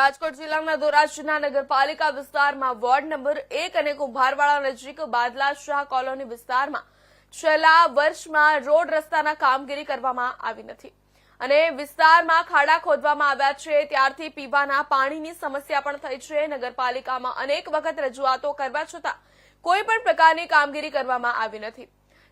રાજકોટ જિલ્લાના ધોરાજીના નગરપાલિકા વિસ્તારમાં વોર્ડ નંબર એક અને કુંભારવાડા નજીક બાદલા શાહ કોલોની વિસ્તારમાં છેલ્લા વર્ષમાં રોડ રસ્તાના કામગીરી કરવામાં આવી નથી. અને વિસ્તારમાં ખાડા ખોદવામાં આવ્યા છે, ત્યારથી પીવાના પાણીની સમસ્યા પણ થઈ છે. નગરપાલિકામાં અનેક વખત રજૂઆતો કરવા છતાં કોઈ પણ પ્રકારની કામગીરી કરવામાં આવી નથી.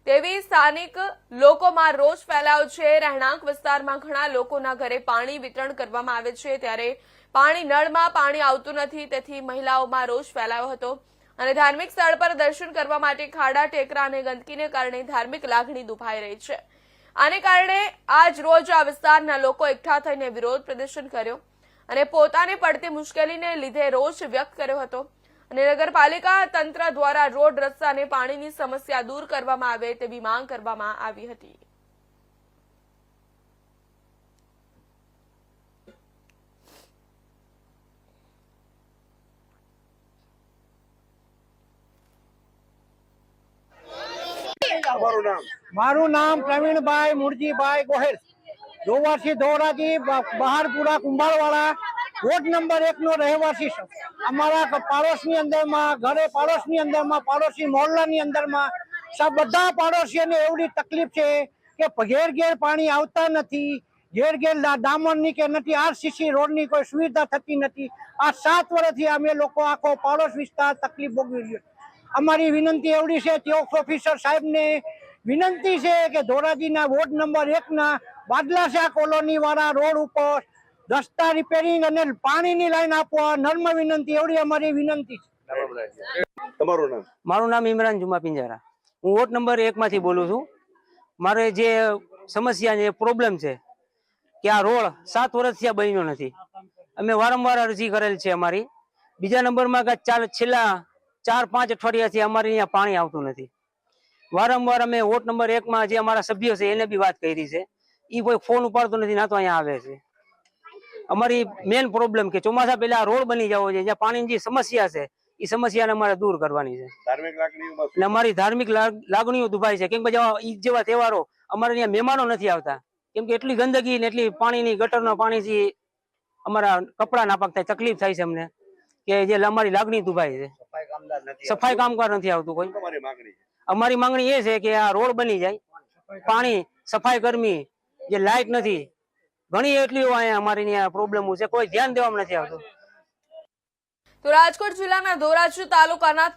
તેવી સ્થાનિક લોકોમાં રોષ ફેલાયો છે. રહેણાંક વિસ્તારમાં ઘણા લોકોના ઘરે પાણી વિતરણ કરવામાં આવે છે. ત્યારે પાણી નળમાં પાણી આવતું નથી. તેથી મહિલાઓમાં રોષ ફેલાયો હતો. અને ધાર્મિક સ્થળ પર દર્શન કરવા માટે ખાડા, ટેકરા અને ગંદકીને કારણે ધાર્મિક લાગણી દુભાઈ રહી છે. આને કારણે આજ રોજ આ વિસ્તારના લોકો એકઠા થઈને વિરોધ પ્રદર્શન કર્યો અને પોતાને પડતી મુશ્કેલીને લીધે રોષ વ્યક્ત કર્યો હતો. અને નગરપાલિકા તંત્ર દ્વારા રોડ રસ્તા અને પાણીની સમસ્યા દૂર કરવામાં આવે તેવી માંગ કરવામાં આવી હતી. મારું નામ પ્રવીણભાઈ મુરજીભાઈ ગોહેલ. જોવાસી ધોરાજી બહારપુરા કુંભારવાળા વોર્ડ નંબર એક નો રહેવાસી છું. અમારા પાડોશની અંદરમાં, ઘરે પાડોશની અંદરમાં, પાડોશી મોહલ્લાની અંદરમાં સબ બધા પાડોશીઓને એવડી તકલીફ છે કે ઘેર ઘેર પાણી આવતા નથી, ઘેર ઘેર ડામરની કે નથી, આરસીસી રોડની કોઈ સુવિધા થતી નથી. આ સાત વર્ષથી અમે લોકો આખો પાડોશ વિસ્તાર તકલીફ ભોગવી રહ્યો અમારી વિનંતી એવડી છે ચોક ઓફિસર સાહેબને વિનંતી છે કે ધોરાજીના વોર્ડ નંબર એક ના બાદલાશા કોલોની વાળા રોડ ઉપર રસ્તા રિપેરિંગ અને પાણીની લાઈન આપવા નર્મ વિનંતી એવડી અમારી વિનંતી છે. તમારું નામ? મારું નામ ઇમરાન જુમા પિંજારા. હું વોટ નંબર એક માંથી બોલું છું. મારે જે સમસ્યા છે પ્રોબ્લેમ છે કે આ રોડ સાત વર્ષથી આ બન્યો નથી. અમે વારંવાર અરજી કરેલ છે અમારી. બીજા નંબરમાં કે ચાર છેલ્લા ચાર પાંચ અઠવાડિયાથી અમારે અહીંયા પાણી આવતું નથી. વારંવાર અમે વોટ નંબર એકમાં જે અમારા સભ્યો છે એને બી વાત કરી છે. એ કોઈ ફોન ઉપાડતો નથી ના તો અહીંયા આવે છે. અમારી મેન પ્રોબ્લેમ કે ચોમાસા પહેલા રોડ બની જવો છે જ્યાં પાણીની જે સમસ્યા છે એ સમસ્યાને અમારે દૂર કરવાની છે. ધાર્મિક એટલે અમારી ધાર્મિક લાગ- લાગણીઓ દુભાઈ છે. કેમ કે જેવા ઈદ જેવા તહેવારો અમારે અહીંયા મહેમાનો નથી આવતા. કેમ કે એટલી ગંદકી ને એટલી પાણીની ગટરના પાણીથી અમારા કપડા નાપાક થાય તકલીફ થાય છે અમને. કે જે અમારી લાગણી દુભાઈ છે. સફાઈ કામકાર નથી આવતું. કોઈ. અમારી માંગણી એ છે કે આ રોડ બની જાય. પાણી સફાઈ કર્મી જે લાઇટ નથી ઘણી એટલી અહીંયા અમારી અહીંયા પ્રોબ્લેમો છે. કોઈ ધ્યાન દેવામાં નથી આવતું. તો રાજકોટ જિલ્લાના ધોરાજી તાલુકાના